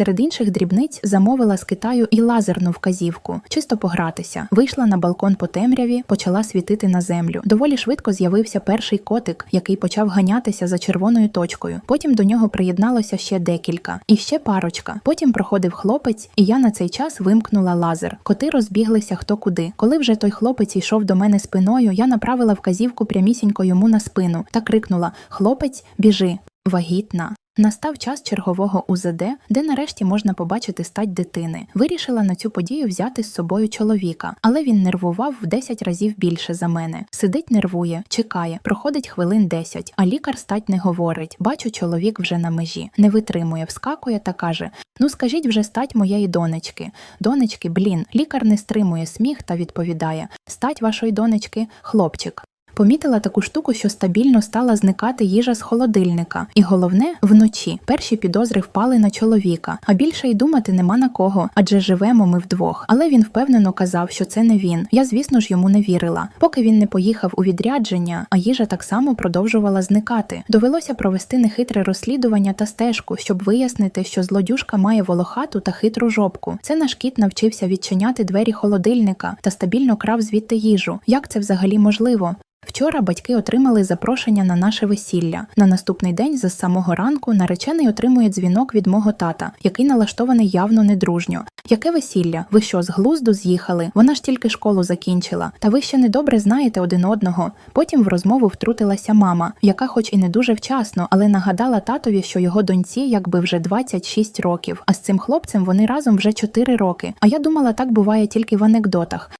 Серед інших дрібниць замовила з Китаю і лазерну вказівку, чисто погратися. Вийшла на балкон по темряві, почала світити на землю. Доволі швидко з'явився перший котик, який почав ганятися за червоною точкою. Потім до нього приєдналося ще декілька, і ще парочка. Потім проходив хлопець, і я на цей час вимкнула лазер. Коти розбіглися хто куди. Коли вже той хлопець йшов до мене спиною, я направила вказівку прямісінько йому на спину та крикнула: Хлопець, біжи! Вагітна. Настав час чергового УЗД, де нарешті можна побачити стать дитини. Вирішила на цю подію взяти з собою чоловіка, але він нервував в 10 разів більше за мене. Сидить, нервує, чекає, проходить хвилин 10, а лікар стать не говорить. Бачу, чоловік вже на межі, не витримує, вскакує та каже: Ну скажіть вже стать моєї донечки. Донечки, блін, лікар не стримує сміх та відповідає: Стать вашої донечки, хлопчик. Помітила таку штуку, що стабільно стала зникати їжа з холодильника. І головне, вночі перші підозри впали на чоловіка, а більше й думати нема на кого, адже живемо ми вдвох. Але він впевнено казав, що це не він. Я, звісно ж, йому не вірила. Поки він не поїхав у відрядження, а їжа так само продовжувала зникати. Довелося провести нехитре розслідування та стежку, щоб вияснити, що злодюжка має волохату та хитру жопку. Це наш кіт навчився відчиняти двері холодильника та стабільно крав звідти їжу. Як це взагалі можливо? Вчора батьки отримали запрошення на наше весілля. На наступний день, з самого ранку, наречений отримує дзвінок від мого тата, який налаштований явно недружньо. Яке весілля? Ви що, з глузду з'їхали? Вона ж тільки школу закінчила. Та ви ще недобре знаєте один одного. Потім в розмову втрутилася мама, яка, хоч і не дуже вчасно, але нагадала татові, що його доньці якби вже 26 років. А з цим хлопцем вони разом вже 4 роки. А я думала, так буває тільки в анекдотах.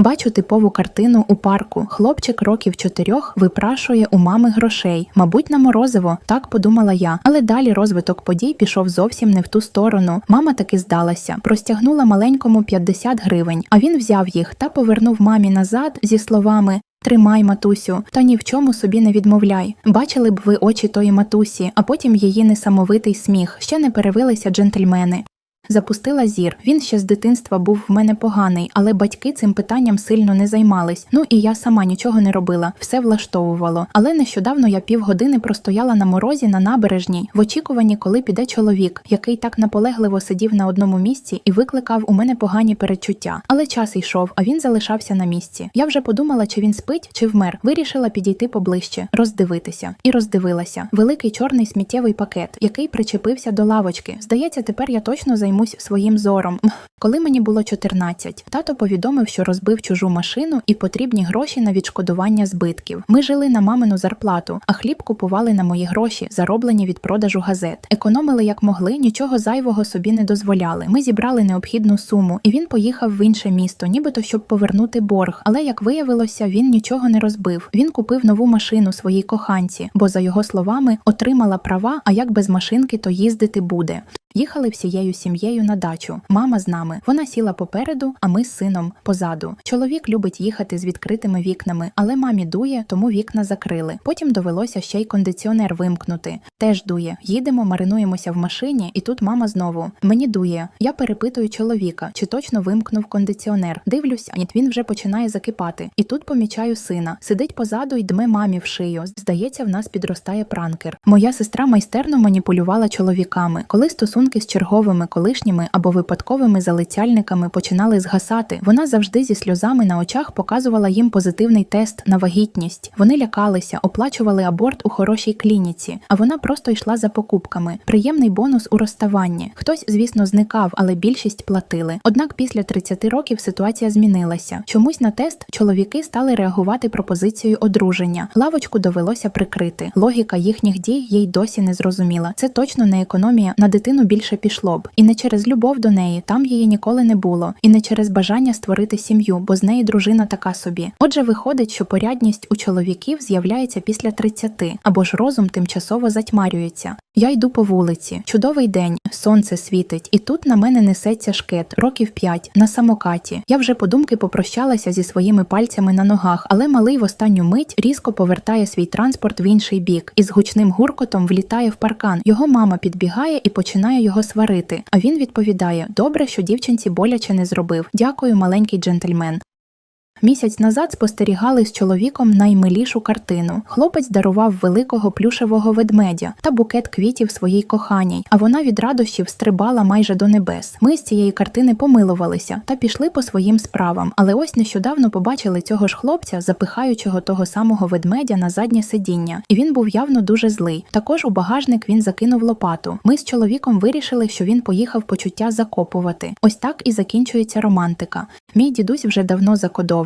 Бачу типову картину у парку. Хлопчик років чотирьох випрашує у мами грошей, мабуть, на морозиво, так подумала я. Але далі розвиток подій пішов зовсім не в ту сторону. Мама таки здалася, простягнула маленькому 50 гривень, а він взяв їх та повернув мамі назад зі словами. Тримай, матусю, та ні в чому собі не відмовляй. Бачили б ви очі тої матусі, а потім її несамовитий сміх. Ще не перевилися джентльмени. Запустила зір. Він ще з дитинства був в мене поганий, але батьки цим питанням сильно не займались. Ну і я сама нічого не робила, все влаштовувало. Але нещодавно я півгодини простояла на морозі на набережній в очікуванні, коли піде чоловік, який так наполегливо сидів на одному місці і викликав у мене погані перечуття. Але час йшов, а він залишався на місці. Я вже подумала, чи він спить, чи вмер. Вирішила підійти поближче, роздивитися. І роздивилася. Великий чорний сміттєвий пакет, який причепився до лавочки. Здається, тепер я точно займусь своїм зором. Коли мені було 14, тато повідомив, що розбив чужу машину і потрібні гроші на відшкодування збитків. Ми жили на мамину зарплату, а хліб купували на мої гроші, зароблені від продажу газет. Економили як могли, нічого зайвого собі не дозволяли. Ми зібрали необхідну суму, і він поїхав в інше місто, нібито щоб повернути борг. Але як виявилося, він нічого не розбив. Він купив нову машину своїй коханці, бо за його словами отримала права. А як без машинки, то їздити буде. Їхали всією сім'єю на дачу. Мама з нами. Вона сіла попереду, а ми з сином позаду. Чоловік любить їхати з відкритими вікнами, але мамі дує, тому вікна закрили. Потім довелося ще й кондиціонер вимкнути. Теж дує. Їдемо, маринуємося в машині, і тут мама знову. Мені дує. Я перепитую чоловіка, чи точно вимкнув кондиціонер. Дивлюсь, а він вже починає закипати. І тут помічаю сина. Сидить позаду і дме мамі в шию. Здається, в нас підростає пранкер. Моя сестра майстерно маніпулювала чоловіками. Коли стосунки з черговими колишніми або випадковими залицяльниками починали згасати. Вона завжди зі сльозами на очах показувала їм позитивний тест на вагітність. Вони лякалися, оплачували аборт у хорошій клініці, а вона просто йшла за покупками. Приємний бонус у розставанні. Хтось, звісно, зникав, але більшість платили. Однак після 30 років ситуація змінилася. Чомусь на тест чоловіки стали реагувати пропозицією одруження. Лавочку довелося прикрити. Логіка їхніх дій їй досі не зрозуміла. Це точно не економія на дитину більше пішло б. І не через любов до неї, там її ніколи не було, і не через бажання створити сім'ю, бо з неї дружина така собі. Отже, виходить, що порядність у чоловіків з'являється після 30, або ж розум тимчасово затьмарюється. Я йду по вулиці, чудовий день, сонце світить, і тут на мене несеться шкет, років п'ять, на самокаті. Я вже подумки попрощалася зі своїми пальцями на ногах, але малий в останню мить різко повертає свій транспорт в інший бік і з гучним гуркотом влітає в паркан. Його мама підбігає і починає його сварити. А він відповідає: Добре, що дівчинці боляче не зробив. Дякую, маленький джентльмен. Місяць назад спостерігали з чоловіком наймилішу картину. Хлопець дарував великого плюшевого ведмедя та букет квітів своїй коханій, а вона від радощів стрибала майже до небес. Ми з цієї картини помилувалися та пішли по своїм справам. Але ось нещодавно побачили цього ж хлопця, запихаючого того самого ведмедя на заднє сидіння, і він був явно дуже злий. Також у багажник він закинув лопату. Ми з чоловіком вирішили, що він поїхав почуття закопувати. Ось так і закінчується романтика. Мій дідусь вже давно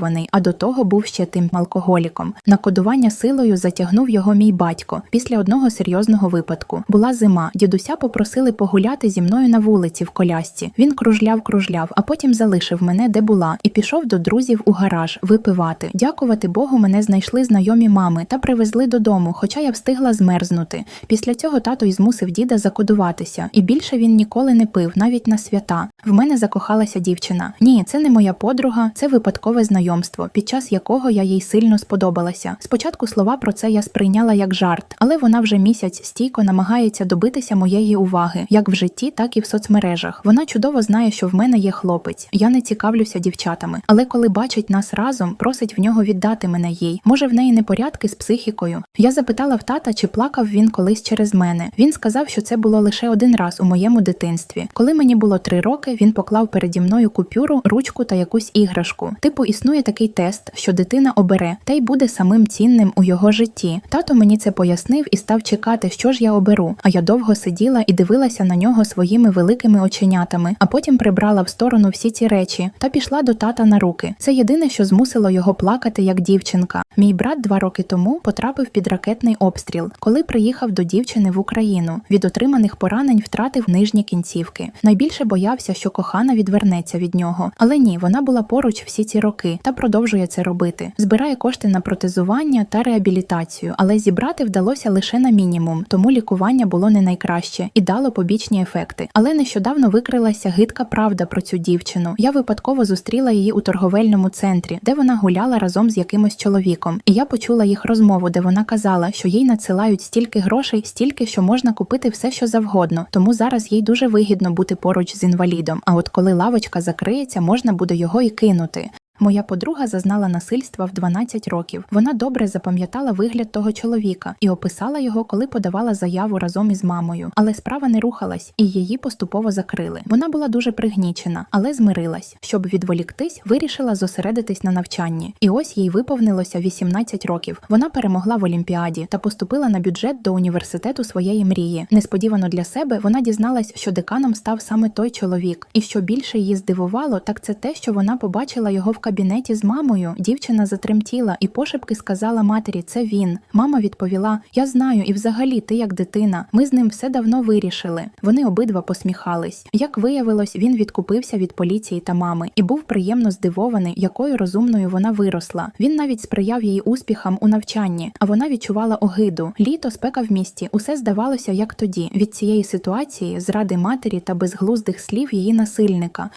закодований, а до того був ще тим алкоголіком. На кодування силою затягнув його мій батько після одного серйозного випадку. Була зима. Дідуся попросили погуляти зі мною на вулиці в колясці. Він кружляв, кружляв, а потім залишив мене, де була, і пішов до друзів у гараж випивати. Дякувати Богу, мене знайшли знайомі мами та привезли додому, хоча я встигла змерзнути. Після цього тато й змусив діда закодуватися, і більше він ніколи не пив, навіть на свята. В мене закохалася дівчина. Ні, це не моя подруга, це випадкове знайомство, під час якого я їй сильно сподобалася. Спочатку слова про це я сприйняла як жарт, але вона вже місяць стійко намагається добитися моєї уваги, як в житті, так і в соцмережах. Вона чудово знає, що в мене є хлопець. Я не цікавлюся дівчатами, але коли бачить нас разом, просить в нього віддати мене їй. Може, в неї непорядки з психікою. Я запитала в тата, чи плакав він колись через мене. Він сказав, що це було лише один раз у моєму дитинстві. Коли мені було три роки, він поклав переді мною купюру, ручку та якусь іграшку. Типу, існує такий тест, що дитина обере, та й буде самим цінним у його житті. Тато мені це пояснив і став чекати, що ж я оберу. А я довго сиділа і дивилася на нього своїми великими оченятами, а потім прибрала в сторону всі ці речі та пішла до тата на руки. Це єдине, що змусило його плакати як дівчинка. Мій брат два роки тому потрапив під ракетний обстріл, коли приїхав до дівчини в Україну. Від отриманих поранень втратив нижні кінцівки. Найбільше боявся, що кохана відвернеться від нього. Але ні, вона була поруч всі ці роки та продовжує це робити. Збирає кошти на протезування та реабілітацію, але зібрати вдалося лише на мінімум, тому лікування було не найкраще і дало побічні ефекти. Але нещодавно викрилася гидка правда про цю дівчину. Я випадково зустріла її у торговельному центрі, де вона гуляла разом з якимось чоловіком. І я почула їх розмову, де вона казала, що їй надсилають стільки грошей, стільки, що можна купити все, що завгодно. Тому зараз їй дуже вигідно бути поруч з інвалідом. А от коли лавочка закриється, можна буде його і кинути. Моя подруга зазнала насильства в 12 років. Вона добре запам'ятала вигляд того чоловіка і описала його, коли подавала заяву разом із мамою. Але справа не рухалась, і її поступово закрили. Вона була дуже пригнічена, але змирилась. Щоб відволіктись, вирішила зосередитись на навчанні. І ось їй виповнилося 18 років. Вона перемогла в Олімпіаді та поступила на бюджет до університету своєї мрії. Несподівано для себе вона дізналась, що деканом став саме той чоловік. І що більше її здивувало, так це те, що вона побачила його в кабінеті з мамою. Дівчина затремтіла і пошепки сказала матері: це він. Мама відповіла: Я знаю, і взагалі ти як дитина. Ми з ним все давно вирішили. Вони обидва посміхались. Як виявилось, він відкупився від поліції та мами і був приємно здивований, якою розумною вона виросла. Він навіть сприяв її успіхам у навчанні, а вона відчувала огиду. Літо, спека в місті. Усе здавалося, як тоді. Від цієї ситуації, зради матері та безглуздих слів її насильника.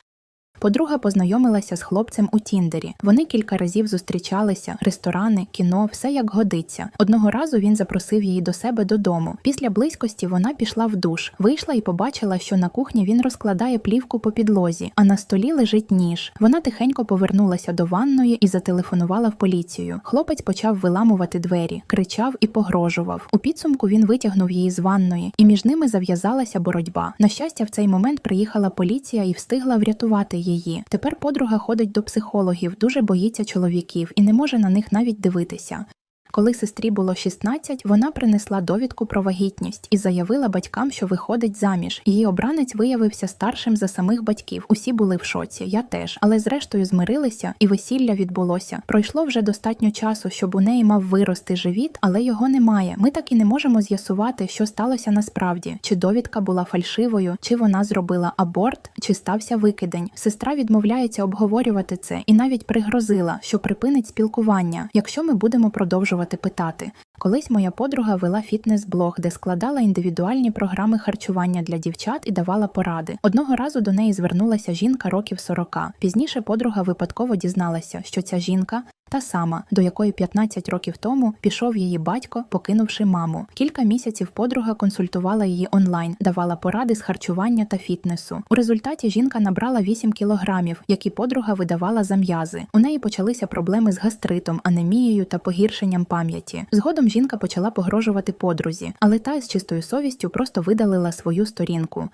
Подруга познайомилася з хлопцем у Тіндері. Вони кілька разів зустрічалися, ресторани, кіно, все як годиться. Одного разу він запросив її до себе додому. Після близькості вона пішла в душ, вийшла і побачила, що на кухні він розкладає плівку по підлозі, а на столі лежить ніж. Вона тихенько повернулася до ванної і зателефонувала в поліцію. Хлопець почав виламувати двері, кричав і погрожував. У підсумку він витягнув її з ванної, і між ними зав'язалася боротьба. На щастя, в цей момент приїхала поліція і встигла врятувати її. Тепер подруга ходить до психологів, дуже боїться чоловіків і не може на них навіть дивитися. Коли сестрі було 16, вона принесла довідку про вагітність і заявила батькам, що виходить заміж. Її обранець виявився старшим за самих батьків. Усі були в шоці, я теж. Але зрештою змирилися, і весілля відбулося. Пройшло вже достатньо часу, щоб у неї мав вирости живіт, але його немає. Ми так і не можемо з'ясувати, що сталося насправді, чи довідка була фальшивою, чи вона зробила аборт, чи стався викидень. Сестра відмовляється обговорювати це і навіть пригрозила, що припинить спілкування, якщо ми будемо продовжувати питати. Колись моя подруга вела фітнес-блог, де складала індивідуальні програми харчування для дівчат і давала поради. Одного разу до неї звернулася жінка років 40. Пізніше подруга випадково дізналася, що ця жінка Та сама, до якої 15 років тому пішов її батько, покинувши маму. Кілька місяців подруга консультувала її онлайн, давала поради з харчування та фітнесу. У результаті жінка набрала 8 кілограмів, які подруга видавала за м'язи. У неї почалися проблеми з гастритом, анемією та погіршенням пам'яті. Згодом жінка почала погрожувати подрузі, але та з чистою совістю просто видалила свою сторінку.